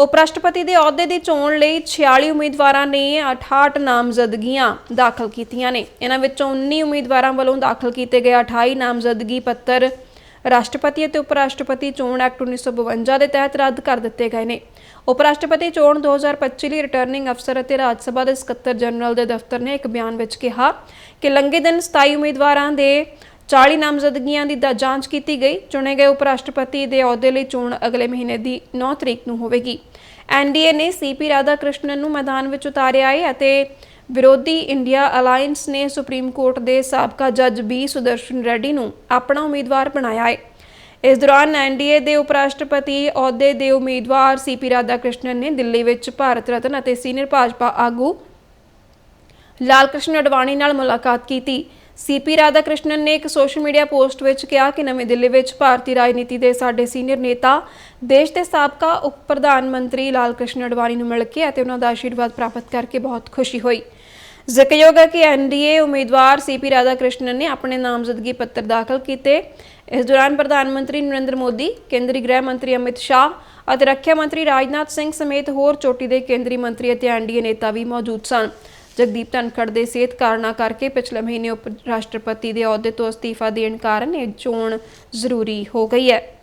ਉਪ ਰਾਸ਼ਟਰਪਤੀ ਦੇ ਅਹੁਦੇ ਦੀ ਚੋਣ ਲਈ 46 ਉਮੀਦਵਾਰਾਂ ਨੇ 68 ਨਾਮਜ਼ਦਗੀਆਂ ਦਾਖਲ ਕੀਤੀਆਂ ਨੇ। ਇਹਨਾਂ ਵਿੱਚੋਂ 19 ਉਮੀਦਵਾਰਾਂ ਵੱਲੋਂ ਦਾਖਲ ਕੀਤੇ ਗਏ 28 ਨਾਮਜ਼ਦਗੀ ਪੱਤਰ ਰਾਸ਼ਟਰਪਤੀ ਅਤੇ ਉਪ ਰਾਸ਼ਟਰਪਤੀ ਚੋਣ ਐਕਟ 1952 ਦੇ ਤਹਿਤ ਰੱਦ ਕਰ ਦਿੱਤੇ ਗਏ ਨੇ। ਉਪ ਰਾਸ਼ਟਰਪਤੀ ਚੋਣ 2025 ਲਈ ਰਿਟਰਨਿੰਗ ਅਫਸਰ ਅਤੇ ਰਾਜ ਸਭਾ ਦੇ ਸਕੱਤਰ ਜਨਰਲ ਦੇ ਦਫ਼ਤਰ ਨੇ ਇੱਕ ਬਿਆਨ ਵਿੱਚ ਕਿਹਾ ਕਿ ਲੰਘੇ ਦਿਨ 27 ਉਮੀਦਵਾਰਾਂ ਦੇ 40 ਨਾਮਜ਼ਦਗੀਆਂ ਦੀ ਜਾਂਚ ਕੀਤੀ ਗਈ। ਚੁਣੇ ਗਏ ਉਪ ਰਾਸ਼ਟਰਪਤੀ ਦੇ ਅਹੁਦੇ ਲਈ ਚੋਣ ਅਗਲੇ ਮਹੀਨੇ ਦੀ 9 ਤਰੀਕ ਨੂੰ ਹੋਵੇਗੀ। ਐਨਡੀਏ ਨੇ ਸੀਪੀ ਰਾਧਾ ਕ੍ਰਿਸ਼ਨਨ ਨੂੰ ਮੈਦਾਨ ਵਿੱਚ ਉਤਾਰਿਆ ਹੈ ਅਤੇ ਵਿਰੋਧੀ ਇੰਡੀਆ ਅਲਾਈਅੰਸ ਨੇ ਸੁਪਰੀਮ ਕੋਰਟ ਦੇ ਸਾਬਕਾ ਜੱਜ ਬੀ ਸੁਦਰਸ਼ਨ ਰੈਡੀ ਨੂੰ ਆਪਣਾ ਉਮੀਦਵਾਰ ਬਣਾਇਆ ਹੈ ਇਸ ਦੌਰਾਨ ਐਨਡੀਏ ਦੇ ਉਪ ਰਾਸ਼ਟਰਪਤੀ ਅਹੁਦੇ ਦੇ ਉਮੀਦਵਾਰ ਸੀਪੀ ਰਾਧਾ ਕ੍ਰਿਸ਼ਨਨ ਨੇ ਦਿੱਲੀ ਵਿੱਚ ਭਾਰਤ ਰਤਨ ਅਤੇ ਸੀਨੀਅਰ ਭਾਜਪਾ ਆਗੂ ਲਾਲ ਕ੍ਰਿਸ਼ਨ ਅਡਵਾਣੀ ਨਾਲ ਮੁਲਾਕਾਤ ਕੀਤੀ। ਸੀਪੀ ਰਾਧਾ ਕ੍ਰਿਸ਼ਨਨ ਨੇ ਇੱਕ ਸੋਸ਼ਲ ਮੀਡੀਆ ਪੋਸਟ ਵਿੱਚ ਕਿਹਾ ਕਿ ਨਵੀਂ ਦਿੱਲੀ ਵਿੱਚ ਭਾਰਤੀ ਰਾਜਨੀਤੀ ਦੇ ਸਾਡੇ ਸੀਨੀਅਰ ਨੇਤਾ, ਦੇਸ਼ ਦੇ ਸਾਬਕਾ ਉਪ ਪ੍ਰਧਾਨ ਮੰਤਰੀ ਲਾਲ ਕ੍ਰਿਸ਼ਨ ਅਡਵਾਣੀ ਨੂੰ ਮਿਲ ਕੇ ਅਤੇ ਉਹਨਾਂ ਦਾ ਆਸ਼ੀਰਵਾਦ ਪ੍ਰਾਪਤ ਕਰਕੇ ਬਹੁਤ ਖੁਸ਼ੀ ਹੋਈ। ਜ਼ਿਕਰਯੋਗ ਹੈ ਕਿ ਐਨਡੀਏ ਉਮੀਦਵਾਰ ਸੀਪੀ ਰਾਧਾ ਕ੍ਰਿਸ਼ਨਨ ਨੇ ਆਪਣੇ ਨਾਮਜ਼ਦਗੀ ਪੱਤਰ ਦਾਖਲ ਕੀਤੇ। ਇਸ ਦੌਰਾਨ ਪ੍ਰਧਾਨ ਮੰਤਰੀ ਨਰਿੰਦਰ ਮੋਦੀ, ਕੇਂਦਰੀ ਗ੍ਰਹਿ ਮੰਤਰੀ ਅਮਿਤ ਸ਼ਾਹ ਅਤੇ ਰੱਖਿਆ ਮੰਤਰੀ ਰਾਜਨਾਥ ਸਿੰਘ ਸਮੇਤ ਹੋਰ ਚੋਟੀ ਦੇ ਕੇਂਦਰੀ ਮੰਤਰੀ ਅਤੇ ਐਨਡੀਏ ਨੇਤਾ ਵੀ ਮੌਜੂਦ ਸਨ। ਜਗਦੀਪ ਧਨਖੜ ਦੇ ਸਿਹਤ ਕਾਰਨਾਂ ਕਰਕੇ ਪਿਛਲੇ ਮਹੀਨੇ ਉਪ ਰਾਸ਼ਟਰਪਤੀ ਦੇ ਅਹੁਦੇ ਤੋਂ ਅਸਤੀਫਾ ਦੇਣ ਕਾਰਨ ਇਹ ਚੋਣ ਜ਼ਰੂਰੀ ਹੋ ਗਈ ਹੈ।